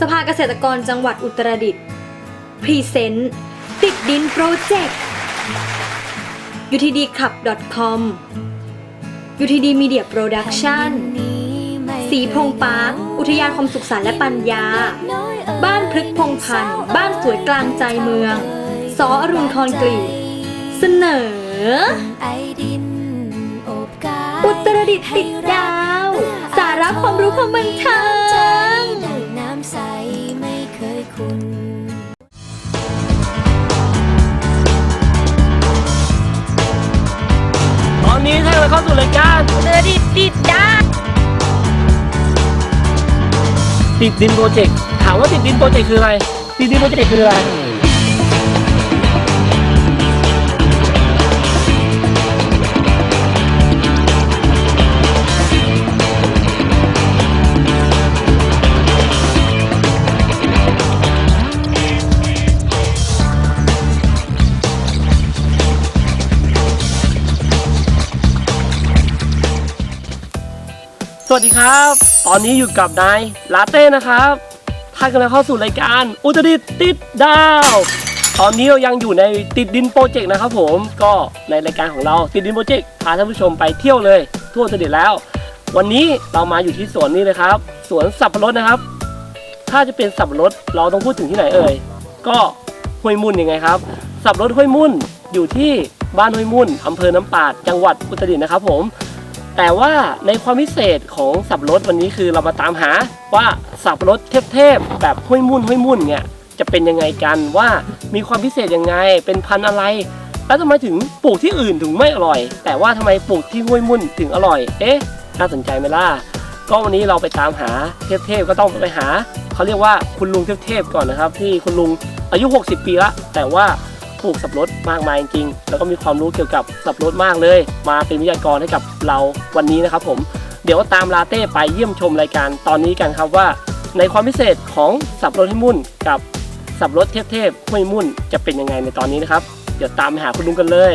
สภาเกษตรกรจังหวัดอุตรดิตถ์พรีเซนต์ติดดินโปรเจกต์ UTD Club com UTD Media Production สีพงปาร์คอุทยานความสุขสันต์และปัญญา บ้านพฤกพงพันธ์บ้านสวยกลางใจเมือง สออรุณคอนกรีตเสนอ อุตรดิตถ์ติดดาว สาระความรู้ความบันเทิง เราเข้าสู่รายการเรือดิดติดดาติดดินโปรเจกต์ถามว่าติดดินโปรเจกต์คืออะไรติดดินโปรเจกต์คืออะไร วัสดีครับ ตอนนี้อยู่กับนายลาเต้นะครับท่านกำลังเข้าสู่รายการ อุตรดิตติดดาว ตอนนี้เรายังอยู่ในติดดินโปรเจกต์นะครับผมก็ในรายการของเราติดดินโปรเจกต์พาท่านผู้ชมไปเที่ยวเลย ทั่วอุตรดิตถ์แล้ว วันนี้เรามาอยู่ที่สวนนี้เลยครับ สวนสับปะรดนะครับ ถ้าจะเป็นสับปะรดเราต้องพูดถึงที่ไหนเอ่ยก็ห้วยมุ่นยังไงครับ สับปะรดห้วยมุ่นอยู่ที่บ้านห้วยมุ่นอำเภอน้ำปาดจังหวัดอุตรดิตถ์นะครับผม แต่ว่าในความพิเศษของสับรดวันนี้คือเรามาตามหาว่าสับรดเทพๆแบบห้วยมุ่นห้วยมุ่นเนี่ยจะเป็นยังไงกันว่ามีความพิเศษยังไง เป็นพันธุ์อะไร แล้วทำไมถึงปลูกที่อื่นถึงไม่อร่อย แต่ว่าทำไมปลูกที่ห้วยมุ่นถึงอร่อย เอ๊ะน่าสนใจไหมล่ะก็วันนี้เราไปตามหาเทพๆก็ต้องไปหาเขาเรียกว่าคุณลุงเทพๆก่อนนะครับ ที่คุณลุงอายุ 60 ปีละแต่ว่า ลูกสับรดมากมายจริงๆแล้วก็มีความรู้เกี่ยวกับสับรดมากเลย มาเป็นวิทยากรให้กับเราวันนี้นะครับผมเดี๋ยวตามลาเต้ไปเยี่ยมชมรายการตอนนี้กันครับว่า ในความพิเศษของสับรถให้มุ่นกับสับปะรดเทพๆห้วยมุ่นจะเป็นยังไงในตอนนี้นะครับ เดี๋ยวตามไปหาคุณลุงกันเลย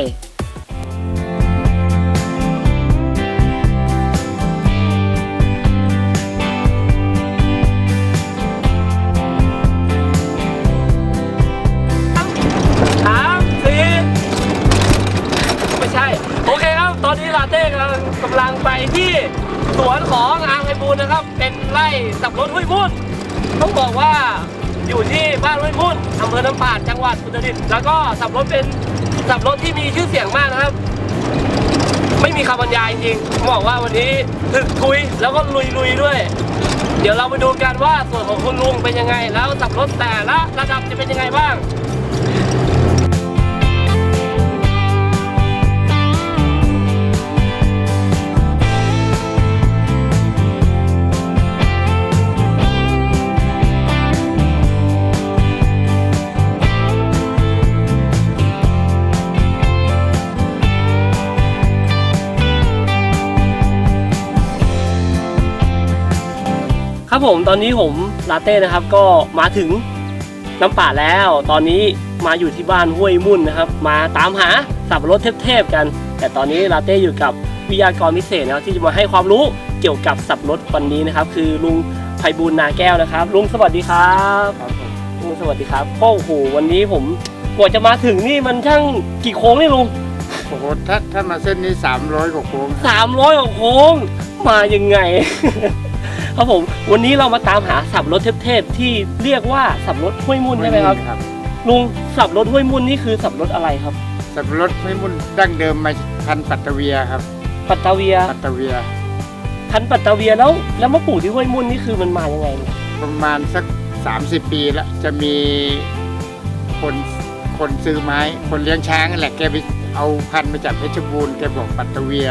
วนของอางไพบูลนะครับ เป็นไร่สับปะรดห้วยมุ่นต้องบอกว่าอยู่ที่บ้านห้วยมุ่นอำเภอน้ำปาดจังหวัดอุตรดิตถ์แล้วก็สับปะรดเป็นสับปะรดที่มีชื่อเสียงมากนะครับ ไม่มีคำบรรยายจริงๆบอกว่าวันนี้ถึกทุยแล้วก็ลุยลุยด้วย เดี๋ยวเราไปดูกันว่าส่วนของคุณลุงเป็นยังไง แล้วสับปะรดแต่ละระดับจะเป็นยังไงบ้าง ครับผมตอนนี้ผมลาเต้นะครับก็มาถึงน้ำป่าแล้ว ตอนนี้มาอยู่ที่บ้านห้วยมุ่นนะครับ มาตามหาสับปะรดเทพๆกัน แต่ตอนนี้ลาเต้อยู่กับวิทยากรพิเศษนะครับที่จะมาให้ความรู้เกี่ยวกับสับปะรดวันนี้นะครับ คือลุงไพบูลย์นาแก้วนะครับ ลุงสวัสดีครับลุงสวัสดีครับโอ้โหวันนี้ผมกว่าจะมาถึงนี่มันช่างกี่โค้งนี่ลุงโอ้โหถ้าถ้ามาเส้นนี้สามร้อยกว่าโค้งสามร้อยกว่าโค้งมายังไง ครับผมวันนี้เรามาตามหาสับรถเทพๆที่เรียกว่าสับรถห้วยมุ่นใช่ไหมครับครับลุงสับรถห้วยมุ่นนี่คือสับรถอะไรครับ สับปะรดไม่มุ่นดั้งเดิมมาพันธุ์ปัตตะเวียครับปัตตาเวียปัตตะเวีย พันธุ์ปัตตาเวียแล้ว แล้วมาปลูกที่ห้วยมุ่นนี่คือมันมายังไงเนี่ยประมาณสัก 30 ปีแล้วจะมีคนคนซื้อไม้ คนเลี้ยงช้างนั่นแหละแกไปเอาพันธุ์มาจากเพชรบูรณ์แกบอกปัตตะเวีย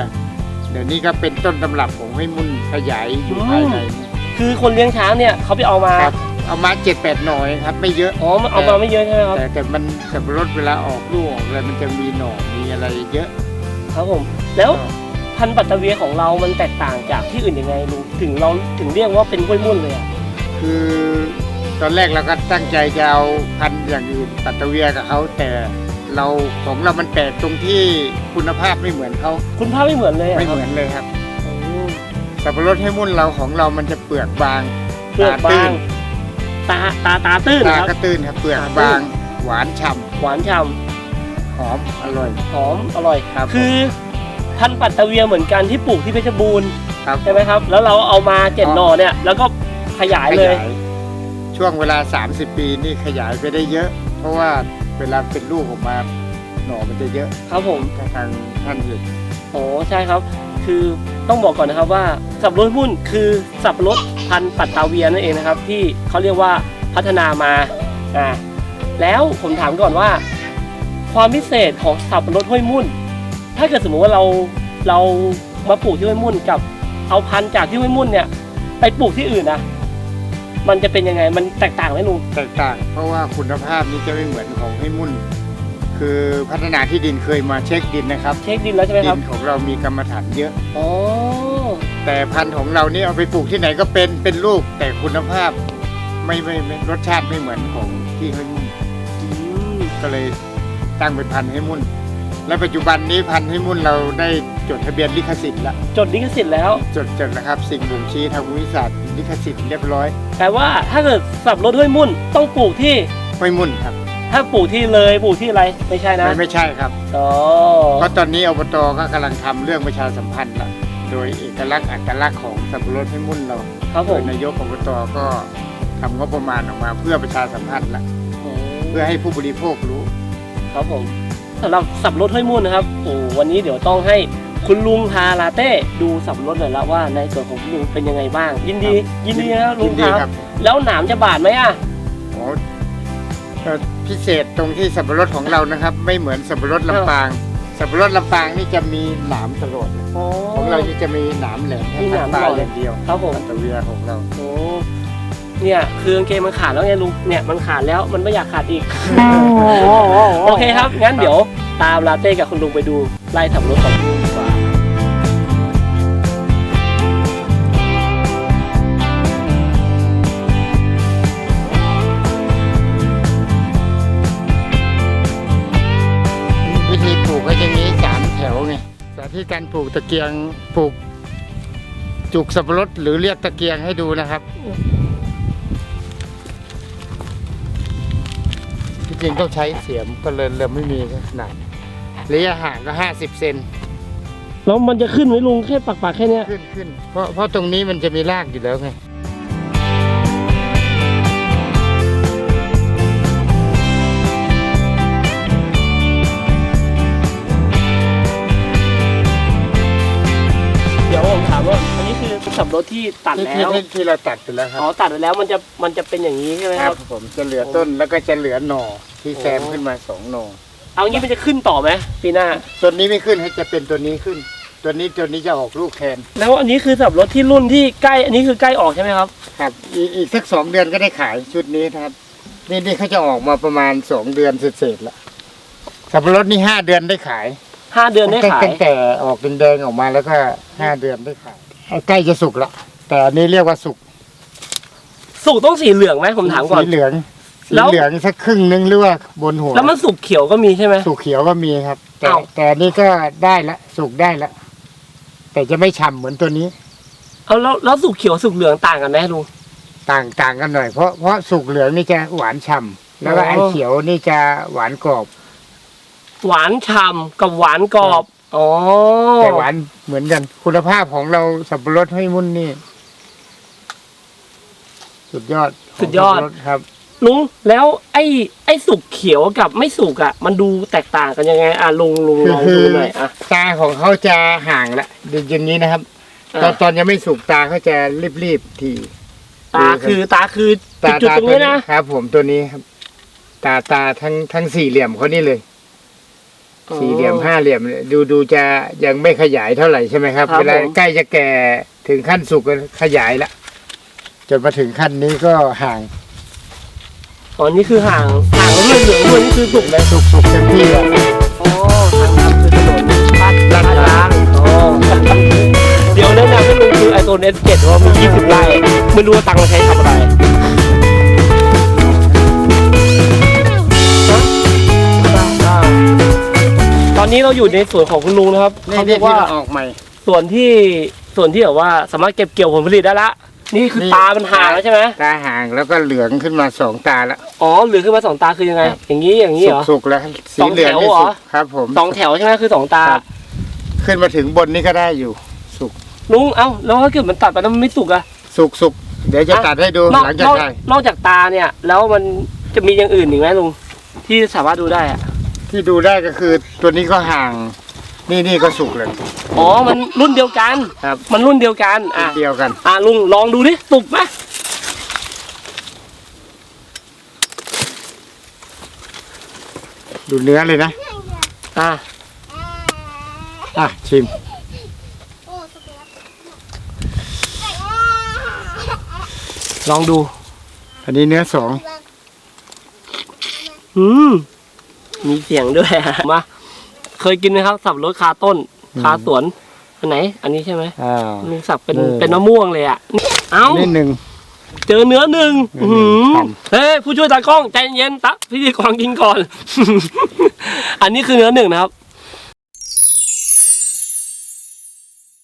เดี๋ยวนี้ก็เป็นต้นตำรับของให้มุ่นขยายอยู่ภายในนี่คือคนเลี้ยงช้างเนี่ยเขาไปเอามาครับเอามาเจ็ดแปดหน่อยครับ ไม่เยอะอ๋อมันเอามาไม่เยอะใช่ไหมครับแต่แต่มันสับปะรดเวลาออกลูกออกอะไรมันจะมีหน่อมีอะไรเยอะ ครับผมแล้วพันธุ์ปัตตาเวียของเรามันแตกต่างจากที่อื่นยังไงลุงถึงเราถึงเรียกว่าเป็นห้วยมุ่นเลยอะคือตอนแรกเราก็ตั้งใจจะเอาพันธุ์อย่างอื่นปัตตะเวียกับเขาแต่ เราของเรามันแปลกตรงที่คุณภาพไม่เหมือนเขาคุณภาพไม่เหมือนเลยอะไม่ครับเหมือนเลยครับโอ้สับปะรดให้มุ่นเราของเรามันจะเปลือกบางเปลือกบางตตื้นตตาตาตาตื้นตาครับ ก็ตื้นครับเปลือกตาตื้นบาง หวานฉ่หวานฉ่ำหอมอร่อยำหอมอร่อยครับ คือพันธุ์ปัตตะเวียเหมือนกันที่ปลูกที่เพชรบูรณ์ครับใช่ไหมครับ แล้วเราเอามาเจ็ดอ๋อหน่อเนี่ย แล้วก็ขยายขเลย ยายช่วงเวลา 30 ปีนี่ขยายไปได้เยอะ เพราะว่า เวลาเป็นลูกออกมาหน่อมันจะเยอะครับผมทางท่านเห็นโอ้ใช่ครับ คือต้องบอกก่อนนะครับว่าสับปะรดหุ้นคือสับปะรดพันธุ์ปัตตาเวียนั่นเองนะครับ ที่เขาเรียกว่าพัฒนามาอ่าแล้วผมถามก่อนว่า ความพิเศษของสับปะรดห้วยมุ่น ถ้าเกิดสมมติว่าเราเรามาปลูกที่ห้วยมุ่นกับเอาพันธุ์จากที่ห้วยมุ่นเนี่ยไปปลูกที่อื่นนะ มันจะเป็นยังไง มันแตกต่างไหมลุง แตกต่าง เพราะว่าคุณภาพนี้จะไม่เหมือนของให้มุ่น คือพัฒนาที่ดินเคยมาเช็คดินนะครับ เช็คดินแล้วใช่ไหมดิครับ นของเรามีกรรมฐานเยอะ อ๋อ แต่พันธุ์ของเรานี่เอาไปปลูกที่ไหนก็เป็นเป็นลูกแต่คุณภาพไม่ไม่ไม่รสชาติไม่เหมือนของที่ให้มุ่นอืมก็เลยตั้งเป็นพันธุ์ให้มุ่น และปัจจุบันนี้พันธุ์ให้มุ่นเราได้จดทะเบียนลิขสิทธิ์แล้วจดลิขสิทธิ์แล้ว จดจดนะครับ สิ่งบ่งชี้ทางภูมิศาสตร์ ลิขสิทธิ์เรียบร้อยแปลว่าถ้าเกิดสับปะรดห้วยมุ่นต้องปลูกที่ไม่มุ่นครับถ้าปลูกที่เลยปลูกที่อะไรไม่ใช่นะไม่ไม่ใช่ครับ อ๋อเพราะตอนนี้อบตก็กำลังทำเรื่องประชาสัมพันธ์ละโดยเอกลักษณ์อัตลักษณ์ของสับปะรดให้มุ่นเราครับโดผยมนายกอบตก็ทำงบประมาณออกมาเพื่อประชาสัมพันธ์ละเพื่อให้ผู้บริโภครู้ ครับผมสำหรับสับปะรดห้วยมุ่นนะครับโอ้วันนี้เดี๋ยวต้องให้ คุณลุงพาลาเต้ดูสับปะรดหน่อยละว่าในส่วนของคุณลุงเป็นยังไงบ้าง ยินดี ยินดีนะครับลุยิงนดีคครัรับ บแล้วหนามจะบาดไหมอะ โอ้เอ่อพิเศษตรงที่สับปะรดของเรานะครับ ไม่เหมือนสับปะรดลำปาง สับปะรดลำปางนี่จะมีหนามตลอดเลยของเรานี่จะมีหนามแหลมแค่มีหนามปลาตลอดอย่างเดียวครับผมปัตตะเวียของเรา โอ้เนี่ยคือกางเกงมันขาดแล้วไงลุงเนี่ยมันขาดแล้วมันไม่อยากขาดอีก โอเคครับ งั้นเดี๋ยวตามลาเต้กับคุณลุงไปดูไล่สับปะรดของคุณลุง สาธิตการปลูกตะเกียงปลูกจุกสับปะรดหรือเรียกตะเกียงให้ดูนะครับที่จริงต้องใช้เสียมก็เลยเลยไม่มีขนาดระยะห่างก็ห้าสิบเซนแล้วมันจะขึ้นไหมลุงแค่ปักปากๆแค่เนี้ยขึ้นขึ้นเพราะเพราะตรงนี้มันจะมีรากอยู่แล้วไง สับปะรดที่ตัดที่แล้วที่ที่เราตัดไปแล้วครัอ๋อบตัดไปแล้วมันจะมันจะเป็นอย่างนี้ใช่ไหมคครัรับบ ผมจะเหลือต้นแล้วก็จะเหลือหน่อที่แซมขึ้นมาสองหน่อเอางี้มันจะขึ้นต่อไหมปีหน้า ตัวนี้ไม่ขึ้นให้จะเป็นตัวนี้ขึ้น ตัวนี้ตัวนี้จะออกลูกแทนแล้วอันนี้คือสับปะรดที่รุ่นที่ใกล้อันนี้คือใกล้ออกใช่ไหมครับ ครับอีกอีกสักสองเดือนก็ได้ขายชุดนี้นะครับ นี่นี่เขาจะออกมาประมาณสองเดือนเศษๆแล้วสับปะรดนี่ห้าเดือนได้ขายห้าเดือนได้ขาย ตั้งแต่ออกแดงๆออกมาแล้วก็ห้าเดือนได้ขาย ใกล้จะสุกละแต่อันนี้เรียกว่าสุกสุกต้องสีเหลืองไหมผมถามก่อน สีเหลืองสีแล้ว เหลืองสักครึ่งนึงหรือว่าบนหัวแล้วมันสุกเขียวก็มีใช่ไหม สุกเขียวก็มีครับ แต่อ้าว แต่อันนี้ก็ได้ละสุกได้ละแต่จะไม่ฉ่ำเหมือนตัวนี้ เอาแล้วแล้วสุกเขียวสุกเหลืองต่างกันไหมลุง ต่างต่างกันหน่อยเพราะเพราะสุกเหลืองนี่จะหวานฉ่ำแล้วก็อ๋อ ไอ้เขียวนี่จะหวานกรอบ หวานฉ่ำกับหวานกรอบ อ๋อแต่หวานเหมือนกัน คุณภาพของเราสับปะรดให้มุ่นนี่ สุดยอดของสุดยอด สับปะรครับ ลุงแล้วไอ้ไอ้สุกเขียวกับไม่สุกอะ มันดูแตกต่างกันยังไง อะลุงลุงคือลองคืดูอหน่อยอะ ตาของเขาจะห่างละดูอย่างนี้นะครับตอนตอนยังไม่สุกตาเขาจะรีบๆที ตาคือตาคือตาจุดตาๆตรงนี้นะครับผมตัวนี้ครับ ตาตาทั้งทั้งสี่เหลี่ยมเขานี่เลย สี่เหลี่ยมห้าเหลี่ยมเนี่ยดูดูจะยังไม่ขยายเท่าไหร่ใช่ไหมครับครับเวลาผม ใกล้จะแก่ถึงขั้นสุกก็ขยายละจนมาถึงขั้นนี้ก็ห่างอ๋อนี่คือห่างห่างแล้วเหลืองๆด้วยนี่คือสุกเลยสุกสุกเต็มที่แล้วอ๋อทางน้ำคือถนนลาดลาดยางอ๋อเดี๋ยวแนะนำให้ลุงคือไอโซเนสเจ็ดว่ามี 20 ไร่ไม่รู้ว่าตังค์มาใช้ทำอะไร ตอนนี้เราอยู่ในสวนของคุณลุงนะครับนี่เขานี่เรียกที่ว่าเราออกใหม่ส่วนที่ส่วนที่แบบว่าสามารถเก็บเกี่ยวผลผลิตได้ละ นี่คือนี่ตามันห่างแล้วใช่ไหมตาห่างแล้วก็เหลืองขึ้นมาสองตาแล้ว อ๋อเหลือขึ้นมาสองตาคือยังไงครับอย่างนี้อย่างนี้เหรอสุกๆแล้วสีสองเหลืองแถวนี่เหรอสุกครับ ผมสองแถวใช่ไหมคือสองตาครับขึ้นมาถึงบนนี่ก็ได้อยู่ สุกลุงเอ้าแล้วถ้าเกิดมันตัดไปแล้วมันไม่สุกอะสุกสุกเดี๋ยวจะอะตัดให้ดูนอกหลังจากนอกได้นอกจากตาเนี่ย แล้วมันจะมีอย่างอื่นอีกไหมลุงที่สามารถดูได้อะ ที่ดูได้ก็คือตัวนี้ก็ห่าง นี่นี่ก็สุกเลย อ๋อ มันรุ่นเดียวกัน ครับ มันรุ่นเดียวกัน อะเดียวกัน อะลุงลองดูดิสุกไหมดูเนื้อเลยนะ อะ อะ ชิม ลองดู อันนี้เนื้อสอง อืม มีเสียงด้วยอะมา เคยกินไหมครับ สับปะรถคาต้น คาสวน อันไหน อันนี้ใช่ไหมอ้าวลุงสับเป็นเออ เป็นมะม่วงเลยอะ เอ้านี่หนึ่ง เจอเนื้อหนึ่งเนื้อหนึ่งอื้อหือครับ เฮ้ยผู้ช่วยตากล้องใจเย็นตักพิธีกรกินก่อน อันนี้คือเนื้อหนึ่งนะครับ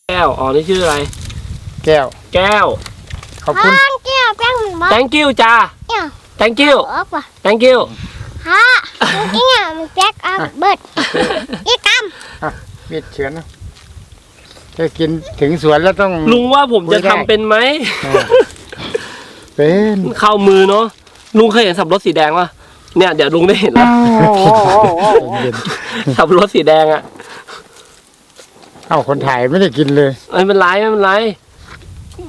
แก้ว อ๋อ นี่ชื่ออะไร แก้ว แก้ว ขอบคุณ Kêu băng bó thank you จ้า Kêu thank you ớt à thank you Hả Cái nhà mình chắc ăn bớt Cái cam มีดเฉือนนะถ้ากินถึงสวนแล้วต้อง ลุงว่าผมจะไม่ได้ทำเป็นไหมอ่าเป็นเข้ามือเนาะลุงเคยเห็นสับปะรถสีแดงป่ะเนี่ยเดี๋ยวลุงได้เห็นแล้วเย็นสับปะรดสีแดงอะเอ้าคนถ่ายไม่ได้กินเลย ไม่เป็นไรไม่เป็นไร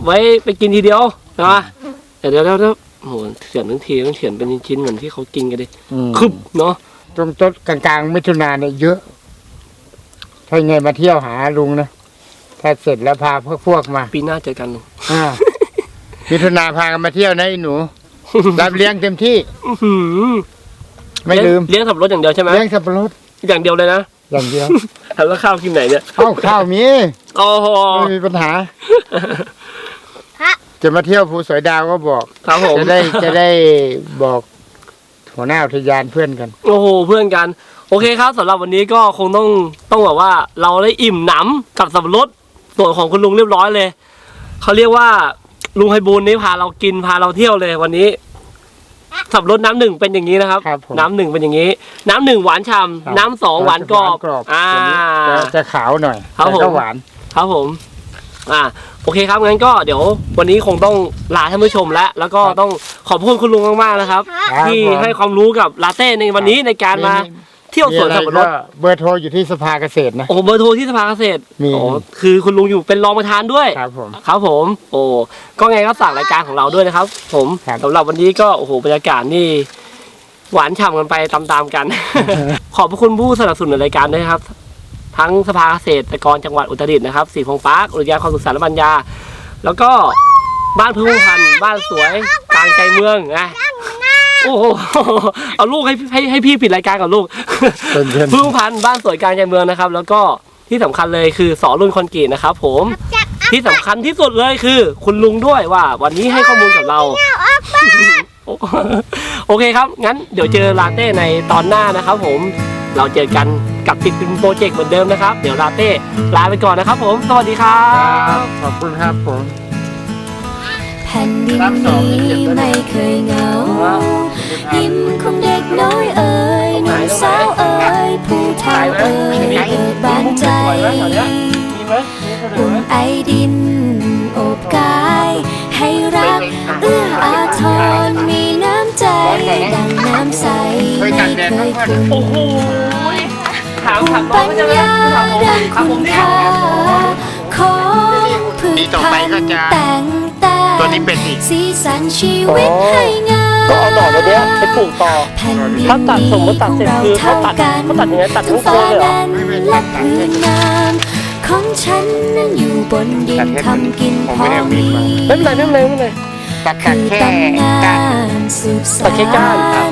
ไว้ไปกินทีเดียวนะเดี๋ยวเดี๋ยวเดี๋ยวเดี๋ยว โอ้โหเขียนทั้งทีต้องเขียนเป็นชิ้นๆเหมือนที่เขากินกันดิอืมคึบเนาะตรงต้นกลางๆมิถุนาเนี่ยเยอะ ถ้าไงมาเที่ยวหาลุงนะถ้าเสร็จแล้วพาพวกพวกมาปีหน้าเจอกันลุงอ่ามิถุนาพากันมาเที่ยวนะไอ้หนู รับเลี้ยงเต็มที่ อื้อหือไม่ลืม เลี้ยงสับปะรดอย่างเดียวใช่ไหมเลี้ยงสับปะรดอย่างเดียวเลยนะอย่างเดียวแล้วข้าวกินไหนเนี่ยเอ้าข้าวมีโอ้โหไม่มีปัญหาฮะ จะมาเที่ยวภูสอยดาวก็บอก ครับผม จะได้จะได้บอกหัวหน้าอุทยานเพื่อนกัน โอ้โหเพื่อนกัน โอเคครับสำหรับวันนี้ก็คงต้องต้องแบบว่าเราได้อิ่มหนำกับสับปะรดส่วนของคุณลุงเรียบร้อยเลยเขาเรียกว่าลุงไฮบูลนี่พาเรากินพาเราเที่ยวเลยวันนี้สับปะรดน้ำหนึ่งเป็นอย่างนี้นะครับ ครับผมน้ำหนึ่งเป็นอย่างนี้ น้ำหนึ่งหวานฉ่ครับำน้ำสองหวานกรอบ อ่าตัวนี้จะจะขาวหน่อยครับแต่ผมก็หวาน ครับผม อ่าโอเคครับงั้นก็เดี๋ยววันนี้คงต้องลาท่านผู้ชมแล้วแล้วก็ครับต้องขอบคุณคุณลุงมากๆนะครับ ครับที่ผม ให้ความรู้กับลาเต้ในวันนี้ในการมาเที่ยวสวนสับปะรด เบอร์โทรอยู่ที่สภาเกษตรนะ โอ้เบอร์โทรที่สภาเกษตรมี โอ้คือคุณลุงอยู่เป็นรองประธานด้วย ครับผม ครับผม โอ้ก็ไงก็ฝากรายการของเราด้วยนะครับ ผมครับ สำหรับวันนี้ก็โอ้โหบรรยากาศนี่ หวานฉ่ำกันไปตามๆกัน ขอบพระคุณผู้สนับสนุนรายการด้วยนะครับ ทั้งสภาเกษตรกรจังหวัดอุตรดิตถ์นะครับสีพงปาร์คอุทยานความสุขสันต์และปัญญา แล้วก็บ้านพึ่งพันธุ์บ้านสวยกลางใจเมืองนะโอ้โหเอาลูกให้ให้ให้พี่ปิดรายการกับลูกเป็นเพื่อนพึ่งพันธุ์บ้านสวยกลางใจเมืองนะครับ แล้วก็ที่สำคัญเลยคือสอรุ่นคอนกรีตนะครับ ผมที่สำคัญที่สุดเลยคือ คุณลุงด้วยว่า วันนี้ให้ข้อมูลกับเรา โอเคครับ งั้นเดี๋ยวเจอลาเต้ในตอนหน้านะครับ ผมเราเจอกัน กับติดเป็นโปรเจกต์เหมือนเดิมนะครับ เดี๋ยวลาเต้ลาไปก่อนนะครับ ผมสวัสดีครัครับบขอบคุณครับผมแผ่นดินนี้ไม่เคยเหงา ยิ้มของเด็กน้อยเอ่ยหนุ่มสาวเอ่ยผู้เฒ่าเอ่ยเบิกบานใจมีไหมอุ่นไอดินโอบกาย ให้รักเอื้ออาทรมีน้ำใจ ดังน้ำใสไม่เคยขุนโอ้โห ถามถามน้องใช่ไหมญาถามผมดังถามผมเนี่ยปีต่อไปก็จะตัวนี้เป็นอีกสีสันชีวิตให้งามก็เอาหน่อตัวเนี้ยไปปลูกต่อถ้าตัดสมมติตัดเสร็จคือเขาตัดเขาตัดยังไงตัดทั้งโคนเลยเหรอไม่ไม่และตัดของฉันนั้นอยู่บนดินทำกินพอมีมีมาไม่เป็นไรไม่เป็นไรไม่เป็นไรตัดแค่ก้านตัดแค่ก้านครับ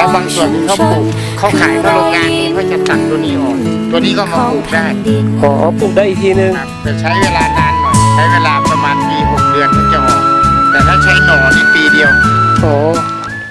แล้วบางส่วนที่เขาปลูกเขาขายเข้าโรงงานนี้เขาจะตัดตัวนี้ออก ตัวนี้ก็ขมาอปงลูกแผ่ได้นดินอ๋อปลูกได้อีกทีนึงครับแต่ใช้เวลานานหน่อย ใช้เวลาประมาณปีหกเดือนถึงจะออก แต่ถ้าใช้หน่อนี่ปีเดียวอ๋อ